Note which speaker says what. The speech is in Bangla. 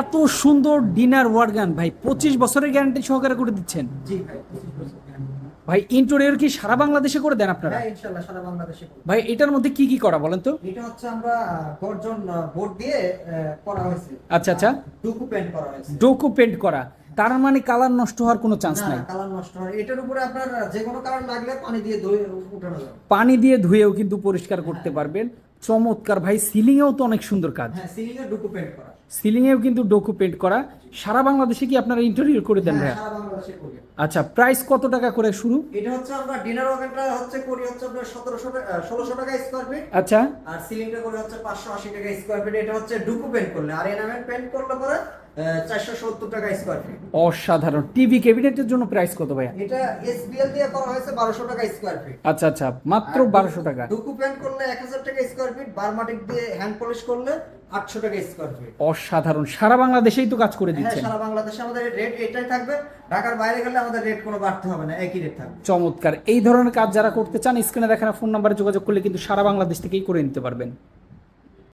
Speaker 1: এত সুন্দর ডিনার ওয়ার্গান ভাই পঁচিশ বছরের গ্যারান্টি সহকারে করে দিচ্ছেন।
Speaker 2: ভাই
Speaker 1: ইন্টেরিয়র কি সারা বাংলাদেশে করে দেন আপনারা?
Speaker 2: হ্যাঁ ইনশাল্লাহ সারা বাংলাদেশে
Speaker 1: ভাই এটার মধ্যে কি কি করা বলেন তো?
Speaker 2: এটা হচ্ছে আমরা গর্জন বোর্ড দিয়ে করা হয়েছে।
Speaker 1: আচ্ছা, আচ্ছা।
Speaker 2: ডুকু পেন্ট করা হয়েছে।
Speaker 1: ডোকো পেন্ট করা। তার মানে কালার নষ্ট হওয়ার কোনো চান্স নাই?
Speaker 2: কালার নষ্ট হয় এটার উপরে আপনার যে কোনো লাগলে পানি দিয়ে ধুয়ে উঠানো যাবে।
Speaker 1: পানি দিয়ে ধুয়েও কিন্তু পরিষ্কার করতে পারবেন। চমৎকার ভাই সিলিংয়েও তো অনেক সুন্দর কাজ।
Speaker 2: হ্যাঁ সিলিং এ ডুকু পেন্ট করা।
Speaker 1: সিলিংয়েও কিন্তু ডোকো পেন্ট করা। সারা বাংলাদেশে কি আপনারা ইন্টারভিউ করে দেন
Speaker 2: হ্যাঁ,
Speaker 1: ভাইয়া?
Speaker 2: করি।
Speaker 1: আচ্ছা প্রাইস কত টাকা করে শুরু?
Speaker 2: এটা হচ্ছে আমরা ডিনার ওভেনটা হচ্ছে করি হচ্ছে আপনার সতেরোশো ষোলোশো টাকা স্কয়ার ফিট
Speaker 1: আচ্ছা।
Speaker 2: আর সিলিংটা করে হচ্ছে পাঁচশো আশি টাকা স্কয়ার ফিট এটা হচ্ছে ডুকু পেন্ট করলে আর এনামেন্ট পেন্ট করলে পরে টাকা স্কোয়ার ফিট
Speaker 1: অসাধারণ। টিভি ক্যাবিনেটের জন্য প্রাইস কত ভাইয়া?
Speaker 2: এটা এসবিএল দিয়ে করা হয়েছে বারোশো টাকা স্কোয়ার ফিট
Speaker 1: আচ্ছা আচ্ছা মাত্র বারোশো টাকা।
Speaker 2: ডুকু পেন্ট করলে এক হাজার টাকা স্কোয়ার ফিট বারমাটিক দিয়ে হ্যান্ড পলিশ করলে আটশো টাকা স্কোয়ার ফিট
Speaker 1: অসাধারণ। সারা বাংলাদেশেই তো কাজ করে
Speaker 2: হ্যাঁ
Speaker 1: দিচ্ছেন।
Speaker 2: সারা বাংলাদেশে আমাদের রেট এটাই থাকবে। ঢাকার বাইরে গেলে আমাদের রেট কোনো বাড়তে হবে না একই রেট থাকবে।
Speaker 1: চমৎকার। এই ধরনের কাজ যারা করতে চান স্ক্রিনে দেখানো ফোন নাম্বারে যোগাযোগ করলে কিন্তু সারা বাংলাদেশ থেকেই করে নিতে পারবেন।